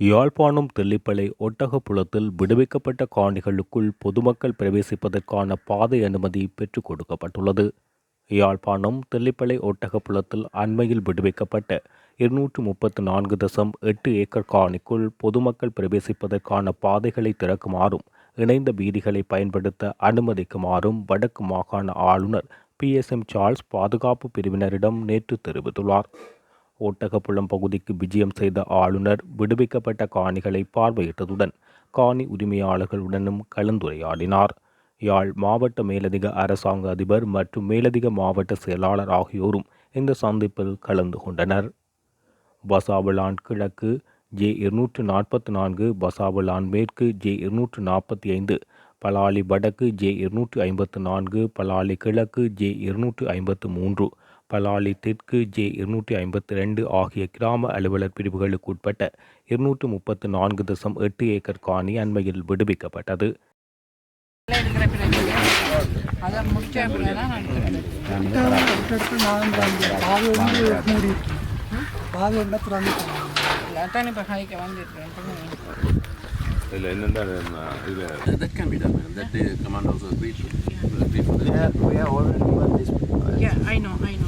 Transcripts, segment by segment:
யாழ்ப்பாணம் தெல்லிப்பளை ஒட்டகப்புலத்தில் விடுவிக்கப்பட்ட காணிகளுக்குள் பொதுமக்கள் பிரவேசிப்பதற்கான பாதை அனுமதி பெற்றுக் கொடுக்கப்பட்டுள்ளது. யாழ்ப்பாணம் தெல்லிப்பளை ஒட்டகப்புலத்தில் அண்மையில் விடுவிக்கப்பட்ட இருநூற்று முப்பத்து நான்கு தசம் எட்டு ஏக்கர் காணிக்குள் பொதுமக்கள் பிரவேசிப்பதற்கான பாதைகளை திறக்குமாறும் இணைந்த வீதிகளை பயன்படுத்த அனுமதிக்குமாறும் வடக்கு மாகாண ஆளுநர் பி எஸ் எம் சார்ல்ஸ் பாதுகாப்பு பிரிவினரிடம் நேற்று தெரிவித்துள்ளார். ஒட்டகப்புலம் பகுதிக்கு விஜயம் செய்த ஆளுநர் விடுவிக்கப்பட்ட காணிகளை பார்வையிட்டதுடன் காணி உரிமையாளர்களுடனும் கலந்துரையாடினார். யாழ் மாவட்ட மேலதிக அரசாங்க அதிபர் மற்றும் மேலதிக மாவட்ட செயலாளர் ஆகியோரும் இந்த சந்திப்பில் கலந்து கொண்டனர். பசாபலான் கிழக்கு ஜே இருநூற்று நாற்பத்தி நான்கு பசாபலான் மேற்கு ஜே இருநூற்று நாற்பத்தி ஐந்து பலாலி வடக்கு ஜே இருநூற்று ஐம்பத்து நான்கு பலாலி கிழக்கு ஜே இருநூற்று ஐம்பத்து மூன்று பலாலி தெற்கு ஜே இருநூற்றி ஐம்பத்தி ரெண்டு ஆகிய கிராம அலுவலர் பிரிவுகளுக்கு உட்பட்ட இருநூற்று முப்பத்து நான்கு தசம் எட்டு ஏக்கர் காணி அண்மையில் விடுவிக்கப்பட்டது. இல்லை என்னென்ன are already given this. Yeah, I know, I know.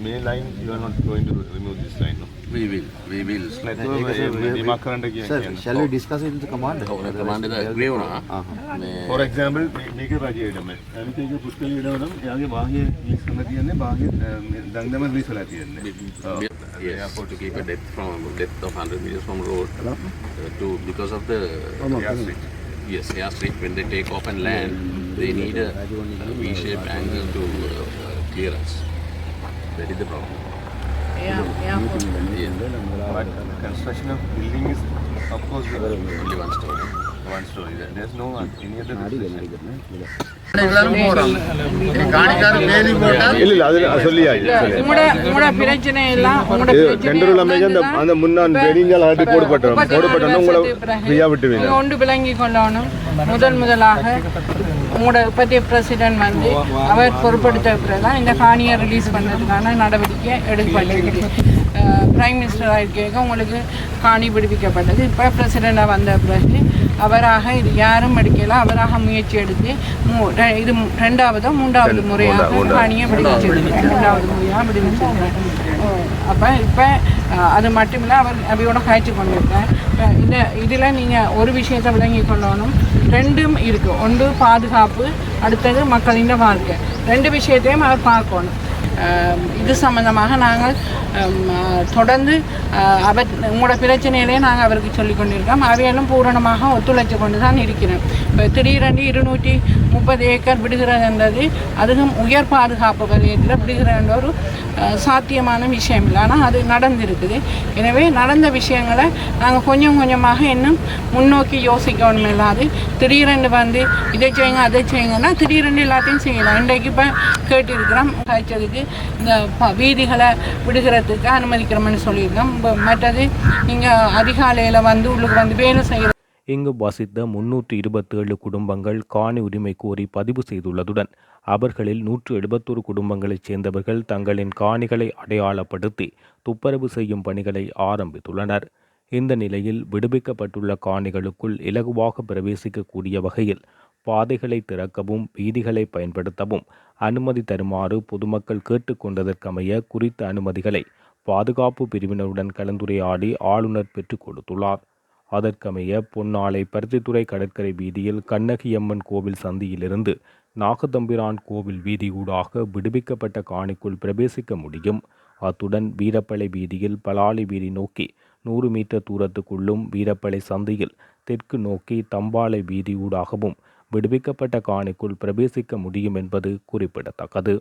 main line, you are not going to remove this line, no? We will, we will. Sir, shall we discuss it with the commander? No, commander is agree on that. Uh-huh. For example, make a bagi item. अभी तो जो पुष्कल इधर हम यहाँ बाहर miss करती है ना बाहर दंगल में मिस करती Yes, to keep a depth of 100 meters from road uh, to because of the oh, airstrip. Yes, airstrip when they take off and land, they need a V-shaped angle to uh, uh, clear us. That is the problem. Yeah, yeah. But construction of building is, of course, only one story. one story. There's no any other முதல் முதலாக உங்களோட இப்பத்திய president வந்து அவர் பொறுப்படுத்த பிறகு தான் இந்த காணியை release பண்ணுறதுக்கான நடவடிக்கை எடுக்கப்பட்டது பிரைம் மினிஸ்டராக இருக்க உங்களுக்கு காணி விடுவிக்கப்பட்டது. இப்போ பிரசிடெண்டாக வந்த பிறகு அவராக இது யாரும் எடுக்கல. அவராக முயற்சி எடுத்து இது ரெண்டாவதோ மூன்றாவது முறையாக காணியை விடுவிச்சிருக்கிறார் மூன்றாவது முறையாக விடுவிச்சிருக்கிறார் அப்போ இப்போ அது மட்டும் இல்லை அவர் அவையோட காய்ச்சி கொண்டிருக்கார் இப்ப இந்த இதில் நீங்கள் ஒரு விஷயத்தை விளங்கி கொள்ளணும். ரெண்டும் இருக்குது ஒன்று பாதுகாப்பு அடுத்தது மக்களின் வாழ்க்கை. ரெண்டு விஷயத்தையும் அவர் பார்க்கணும். இது சம்பந்தமாக நாங்கள் தொடர்ந்து அவர் உங்களோட பிரச்சனையிலே நாங்கள் அவருக்கு சொல்லி கொண்டிருக்கோம். அவையெல்லாம் பூரணமாக ஒத்துழைச்சு கொண்டு தான் இருக்கிறோம். இப்போ திடீரென்று இருநூற்றி முப்பது ஏக்கர் விடுகிறதுன்றது அதுவும் உயர் பாதுகாப்பு வலயத்தில் விடுகிறன்ற ஒரு சாத்தியமான விஷயம் இல்லை. ஆனால் அது நடந்திருக்குது. எனவே நடந்த விஷயங்களை நாங்கள் கொஞ்சம் கொஞ்சமாக இன்னும் முன்னோக்கி யோசிக்கணும் இல்லாது திடீரென்று வந்து இதை செய்யுங்க அதை செய்யுங்கன்னா திடீரென்று எல்லாத்தையும் செய்யலாம். இன்றைக்கு இப்போ கேட்டிருக்கிறோம் காய்ச்சலுக்கு இந்த வீதிகளை விடுகிறதுக்கு அனுமதிக்கிறோம்னு சொல்லியிருக்கோம். மற்றது இங்கே அதிகாலையில் வந்து உள்ளுக்கு வந்து வேலை செய்கிற இங்கு வசித்த முன்னூற்று இருபத்தேழு குடும்பங்கள் காணி உரிமை கோரி பதிவு செய்துள்ளதுடன் அவர்களில் நூற்று எழுபத்தொரு குடும்பங்களைச் சேர்ந்தவர்கள் தங்களின் காணிகளை அடையாளப்படுத்தி துப்புரவு செய்யும் பணிகளை ஆரம்பித்துள்ளனர். இந்த நிலையில் விடுவிக்கப்பட்டுள்ள காணிகளுக்குள் இலகுவாக பிரவேசிக்கக்கூடிய வகையில் பாதைகளை திறக்கவும் வீதிகளை பயன்படுத்தவும் அனுமதி தருமாறு பொதுமக்கள் கேட்டுக்கொண்டதற்கமைய குறித்த அனுமதிகளை பாதுகாப்பு பிரிவினருடன் கலந்துரையாடி ஆளுநர் பெற்றுக் கொடுத்துள்ளார். அதற்கமைய பொன்னாலை பருத்தித்துறை கடற்கரை வீதியில் கண்ணகியம்மன் கோவில் சந்தியிலிருந்து நாகதம்பிரான் கோவில் வீதியூடாக விடுவிக்கப்பட்ட காணிக்குள் பிரவேசிக்க முடியும். அத்துடன் வீரப்பளை வீதியில் பலாலி வீதி நோக்கி நூறு மீட்டர் தூரத்துக்குள்ளும் வீரப்பளை சந்தியில் தெற்கு நோக்கி தம்பாலை வீதியூடாகவும் விடுவிக்கப்பட்ட காணிக்குள் பிரவேசிக்க முடியும் என்பது குறிப்பிடத்தக்கது.